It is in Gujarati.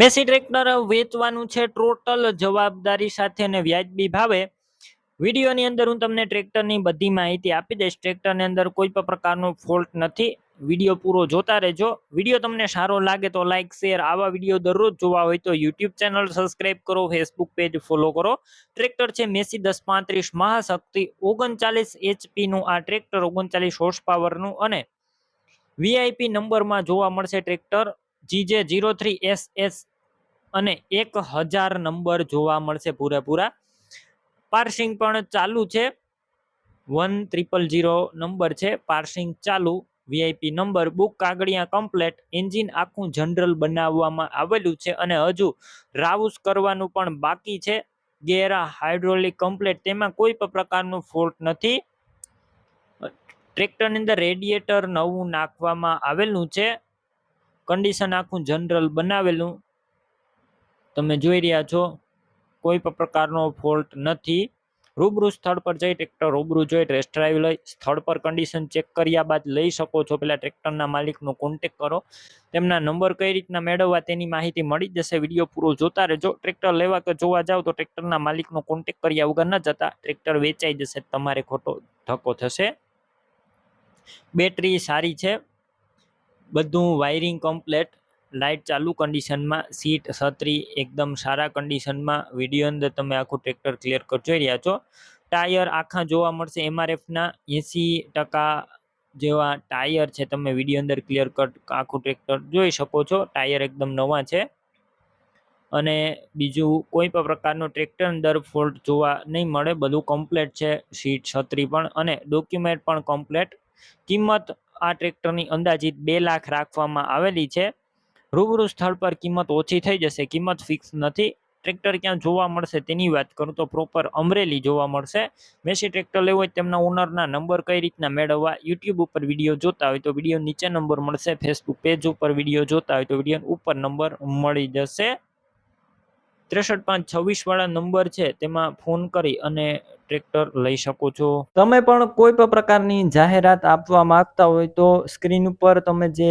મેસી ટ્રેક્ટર વેચવાનું છે ટોટલ જવાબદારી સાથે અને વ્યાજબી ભાવે. વિડીયોની અંદર હું તમને ટ્રેક્ટરની બધી માહિતી આપી દઈશ. ટ્રેક્ટરની અંદર કોઈ પણ પ્રકારનો ફોલ્ટ નથી. વીડિયો પૂરો જોતા રહેજો. વીડિયો તમને સારો લાગે તો લાઇક શેર આવા વીડિયો દરરોજ જોવા હોય તો યુટ્યુબ ચેનલ સબસ્ક્રાઇબ કરો ફેસબુક પેજ ફોલો કરો. ટ્રેક્ટર છે મેસી દસ પાંત્રીસ મહાશક્તિ ઓગણચાલીસ એચપીનું આ ટ્રેક્ટર, ઓગણચાલીસ હોર્સ પાવરનું અને વીઆઈપી નંબરમાં જોવા મળશે tractor. GJ zero three S S અને એક હજાર નંબર જોવા મળશે પૂરેપૂરા. પાર્સિંગ પણ ચાલુ છે. વન ત્રિપલ જીરો નંબર છે. પાર્સિંગ ચાલુ. VIP number. બુક કાગળિયા કમ્પ્લેટ. એન્જિન આખું જનરલ બનાવવામાં આવેલું છે અને હજુ રાઉસ કરવાનું પણ બાકી છે. Gear hydraulic complete. તેમાં કોઈ પણ પ્રકારનું ફોલ્ટ નથી. ટ્રેક્ટરની અંદર રેડિએટર નવું નાખવામાં આવેલું છે. કન્ડિશન આખું જનરલ બનાવેલું. તમે જોઈ રહ્યા છો, કોઈ પણ પ્રકારનો ફોલ્ટ નથી. રૂબરૂ સ્થળ પર જઈ ટ્રેક્ટર રૂબરૂ જોઈ ટેસ્ટ ડ્રાઈવ લઈ, સ્થળ પર કન્ડિશન ચેક કર્યા બાદ લઈ શકો છો. પહેલાં ટ્રેક્ટરના માલિકનો કોન્ટેક કરો. તેમના નંબર કઈ રીતના મેળવવા તેની માહિતી મળી જશે. વીડિયો પૂરો જોતા રહેજો. ટ્રેક્ટર લેવા કે જોવા જાવ તો ટ્રેક્ટરના માલિકનો કોન્ટેક કર્યા વગર ન જતા ટ્રેક્ટર વેચાઈ જશે. તમારે ખોટો ધક્કો થશે. બેટરી સારી છે. બધું વાયરિંગ કમ્પ્લેટ લાઇટ ચાલુ કન્ડિશનમાં સીટ છત્રી એકદમ સારા કન્ડિશનમાં વીડિયો અંદર તમે આખું ટ્રેક્ટર ક્લિયર કટ જોઈ રહ્યા છો? ટાયર આખા જોવા મળશે એમઆરએફના એંસી ટકા જેવા ટાયર છે, તમે વીડિયો અંદર ક્લિયર કટ આખું ટ્રેક્ટર જોઈ શકો છો. ટાયર એકદમ નવા છે. અને બીજું કોઈ પણ પ્રકારનો ટ્રેક્ટર અંદર ફોલ્ટ જોવા નહીં મળે, બધું કમ્પ્લેટ છે સીટ છત્રી પણ અને ડોક્યુમેન્ટ પણ કમ્પ્લેટ કિંમત આ ટ્રેક્ટરની અંદાજિત બે લાખ રાખવામાં આવેલી છે. રૂબરૂ સ્થળ પર કિંમત ઓછી થઈ જશે, કિંમત ફિક્સ નથી. ટ્રેક્ટર ક્યાં જોવા મળશે તેની વાત કરું તો પ્રોપર અમરેલી જોવા મળશે. મેસી ટ્રેક્ટર લેવું હોય તેમના ઓનરના નંબર કઈ રીતના મેળવવા યુટ્યુબ ઉપર વીડિયો જોતા હોય તો વીડિયો નીચે નંબર મળશે ફેસબુક પેજ ઉપર વીડિયો જોતા હોય તો વીડિયો ઉપર નંબર મળી જશે. ત્રેસઠ પાંચ છવ્વીસ વાળા નંબર છે, તેમાં ફોન કરી અને ટ્રેક્ટર લઈ શકો છો. તમે પણ કોઈ પણ પ્રકારની જાહેરાત આપવા માંગતા હોય તો સ્ક્રીન ઉપર તમે જે